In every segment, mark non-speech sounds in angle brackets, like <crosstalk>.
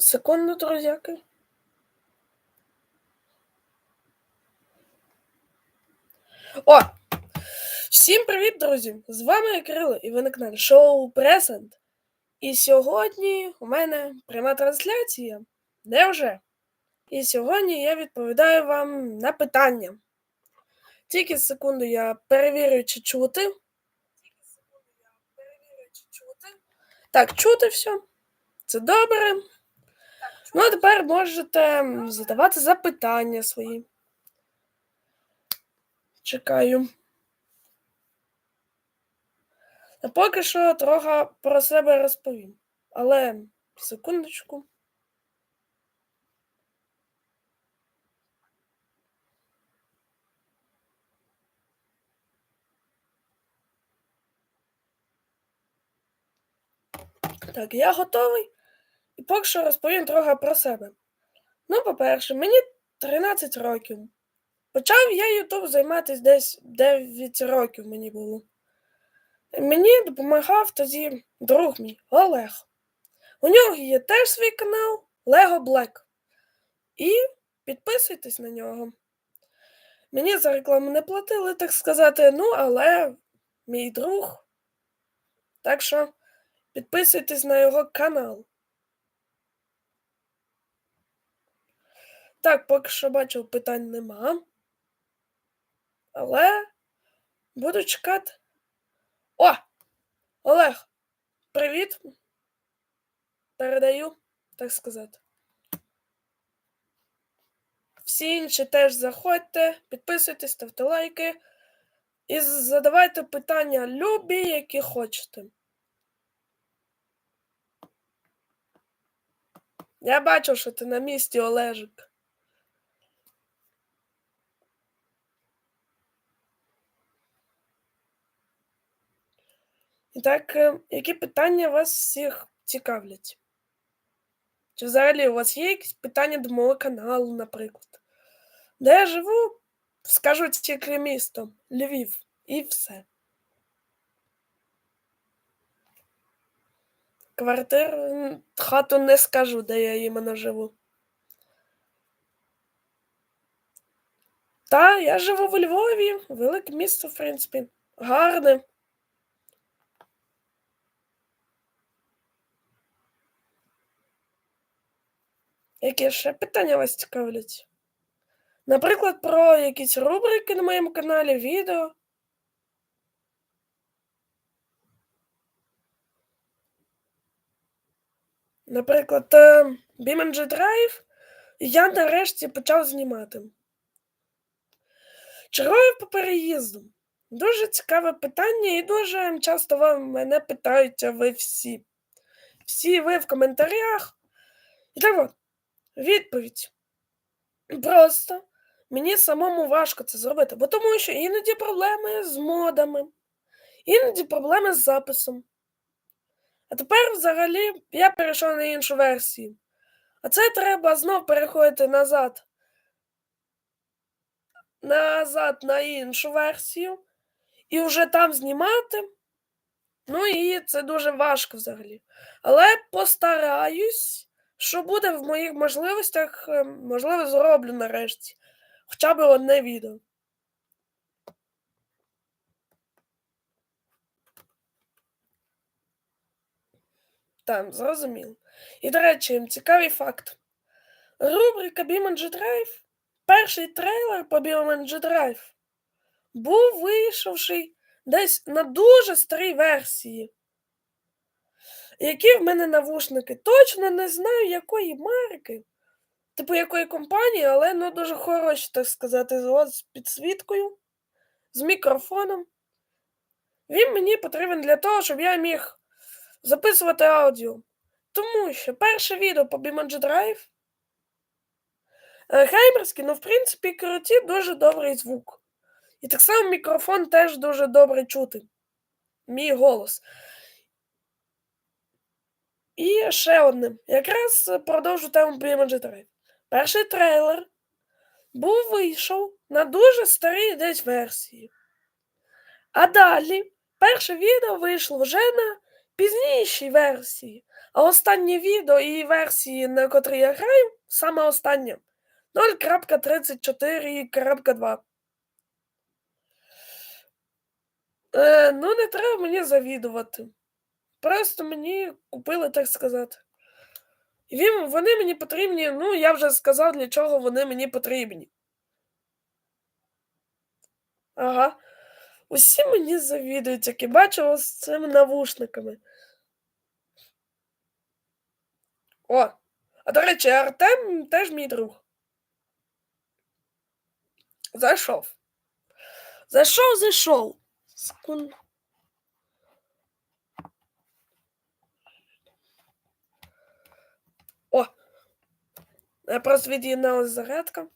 Секунду, друзяки. О! Всім привіт, друзі! З вами Кирило і ви на каналі Шоу Пресент. І сьогодні у мене пряма трансляція. Де вже? І сьогодні я відповідаю вам на питання. Тільки секунду я перевірю, чи чути. Так, чути все. Це добре. Ну, а тепер можете задавати запитання свої. Чекаю. А поки що трохи про себе розповім. Але секундочку. Так, я готовий. Поки що розповім трохи про себе. Ну, по-перше, мені 13 років. Почав я YouTube займатися десь 9 років мені було. Мені допомагав тоді друг мій Олег. У нього є теж свій канал Lego Black. І підписуйтесь на нього. Мені за рекламу не платили, так сказати, ну, але мій друг. Так що підписуйтесь на його канал. Так, поки що бачив, питань нема. Але буду чекати. О! Олег! Привіт! Передаю, так сказати. Всі інші теж заходьте, підписуйтесь, ставте лайки і задавайте питання любі, які хочете. Я бачу, що ти на місці, Олежик. Так, які питання вас всіх цікавлять? Чи взагалі у вас є якісь питання до мого каналу, наприклад? Де я живу, скажу тільки місто, Львів, і все. Квартиру, хату не скажу, де я іменно живу. Та, я живу в Львові, велике місто, в принципі, гарне. Які ще питання вас цікавлять? Наприклад, про якісь рубрики на моєму каналі, відео. Наприклад, BeamNG Drive я нарешті почав знімати. Черговий по переїзду. Дуже цікаве питання, і дуже часто вам мене питають ви всі. Всі ви в коментарях. І так от, відповідь. Просто мені самому важко це зробити, бо тому що іноді проблеми з модами, іноді проблеми з записом. А тепер, взагалі, я перейшов на іншу версію. А це треба знов переходити назад. Назад на іншу версію. І вже там знімати. Ну і це дуже важко взагалі. Але постараюсь, що буде в моїх можливостях, можливо, зроблю нарешті. Хоча б одне відео. Там, зрозуміло. І, до речі, цікавий факт. Рубрика BeamNG Drive, перший трейлер по BeamNG Drive був вийшовший десь на дуже старій версії. Які в мене навушники? Точно не знаю, якої марки, типу якої компанії, але ну дуже хороші, так сказати, з підсвіткою, з мікрофоном. Він мені потрібен для того, щоб я міг записувати аудіо. Тому що перше відео по BeamNG Drive геймерський, ну, в принципі, круті дуже добрий звук. І так само мікрофон теж дуже добре чути. Мій голос. І ще одне. Якраз продовжу тему BeamNG Drive. Перший трейлер був вийшов на дуже старій десь версії. А далі перше відео вийшло вже на пізнішій версії. А останнє відео і версії, на котрій я граю, саме останнє 0.34.2. Е, ну, не треба мені завідувати. Просто мені купили, так сказати. І вони мені потрібні, ну, я вже сказав, для чого вони мені потрібні. Ага. Усі мені завідують, які бачу з цими навушниками. О! А до речі, Артем теж мій друг. Зайшов. Зайшов, зайшов. Секунду. Просто від'єдналась зарядка.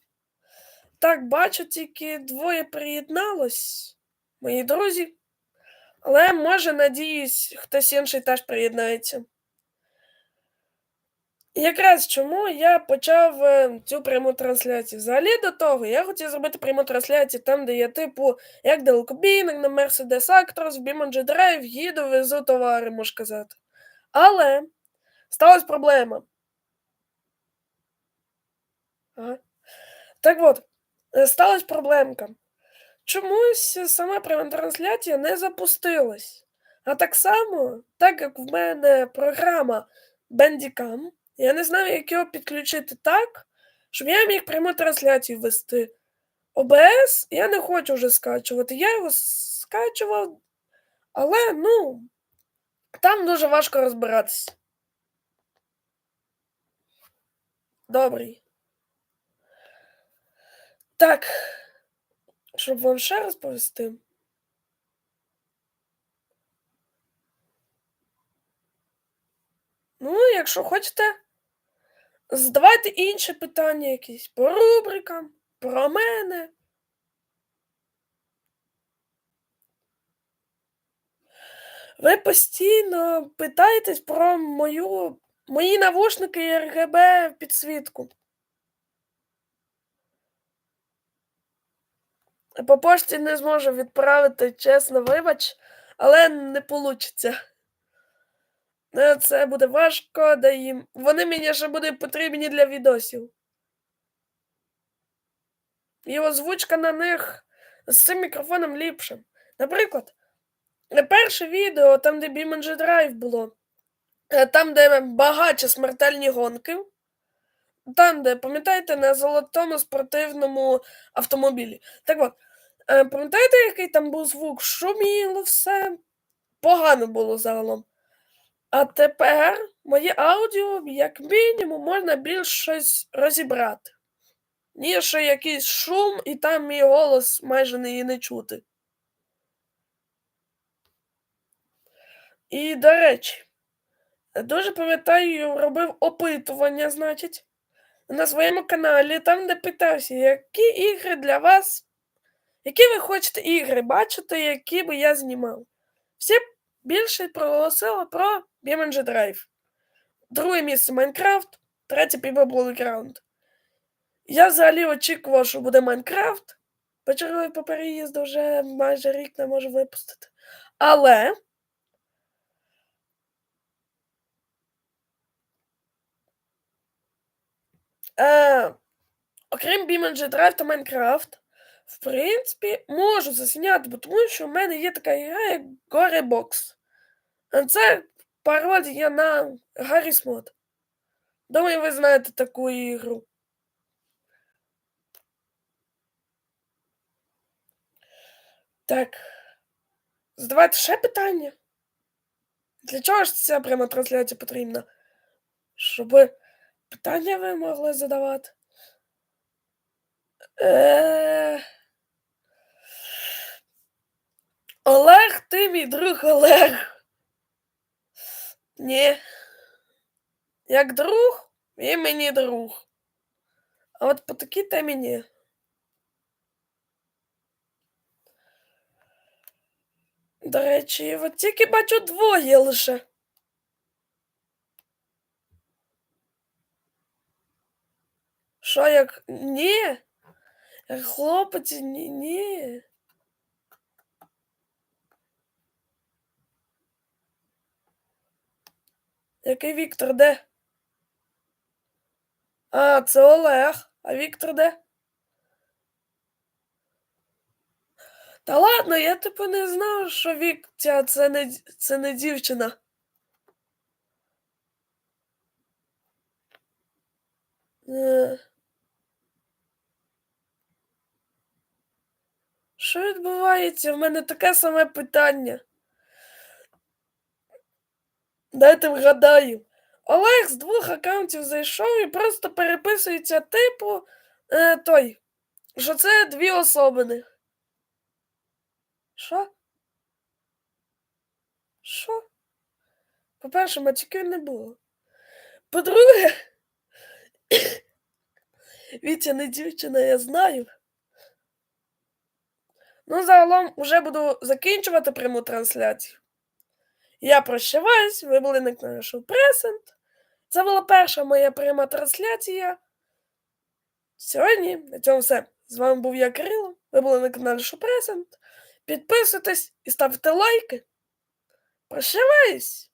Так, бачу, тільки двоє приєдналось, мої друзі. Але, може, надіюсь, хтось інший теж приєднається. І якраз чому я почав е, цю пряму трансляцію. Взагалі до того, я хотів зробити пряму трансляцію там, де я, типу, як далекобійник на Mercedes Actros, в BeamNG Drive, їду, везу товари, можу казати. Але сталася проблема. Ага. Так от, е, сталася проблемка. Чомусь сама пряма трансляція не запустилась. А так само, так як в мене програма Bandicam, я не знаю, як його підключити так, щоб я міг пряму трансляцію вести. ОБС я не хочу вже скачувати. Я його скачував, але, ну, там дуже важко розбиратися. Добрий. Так, щоб вам ще розповісти. Ну, якщо хочете, задавайте інші питання якісь по рубрикам, про мене. Ви постійно питаєтесь про мою, мої навушники і РГБ підсвітку. По пошті не зможу відправити, чесно, вибач, але не вийде. Це буде важко, да їм. Вони мені ще будуть потрібні для відосів. І озвучка на них з цим мікрофоном ліпше. Наприклад, перше відео, там, де BeamNG Drive було, е, там, де багато смертельні гонки. Там, де, пам'ятаєте, на золотому спортивному автомобілі. Так от, е, пам'ятаєте, який там був звук? Шуміло все. Погано було загалом. А тепер моє аудіо, як мінімум, можна більш щось розібрати, ніж якийсь шум, і там мій голос майже не, не чути. І, до речі, дуже пам'ятаю, робив опитування, значить, на своєму каналі, там, де питався, які ігри для вас, які ви хочете ігри бачити, які би я знімав. Всі більше проголосили про BeamNG Drive. Друге місце Майнкрафт, третє People Playground. Я взагалі очікував, що буде Майнкрафт. Почерговий по переїзду вже майже рік не можу випустити. Але. Е, Окрім BeamNG Drive та Майнкрафт, в принципі, можу засняти, бо тому що в мене є така гра, як Gorebox. Це пародія на Гарріс Мод. Думаю, ви знаєте таку ігру. Так. Задавайте ще питання. Для чого ж ця пряма трансляція потрібна? Щоб питання ви могли задавати. Е... Олег, ти мій друг Олег. Ні. Як друг, він мені друг. А от по такій темі ні. До речі, от тільки бачу двоє лише. Що як ні? Хлопець, ні, ні. Який Віктор де? А, це Олег. А Віктор де? Та ладно, я типу не знав, що Віктя це не, це не дівчина. Е. Що відбувається? В мене таке саме питання. Дайте вгадаю. Олег з двох аккаунтів зайшов і просто переписується типу е, той, що це дві особини. Що? Що? По-перше, матюків не було. По-друге, <coughs> Вітя не дівчина, я знаю. Ну, загалом уже буду закінчувати пряму трансляцію. Я прощаваюсь, ви були на каналі Шоу Пресент. Це була перша моя пряма трансляція. Сьогодні на цьому все. З вами був я Кирило. Ви були на каналі Шоу Пресент. Підписуйтесь і ставте лайки. Прощаваюсь!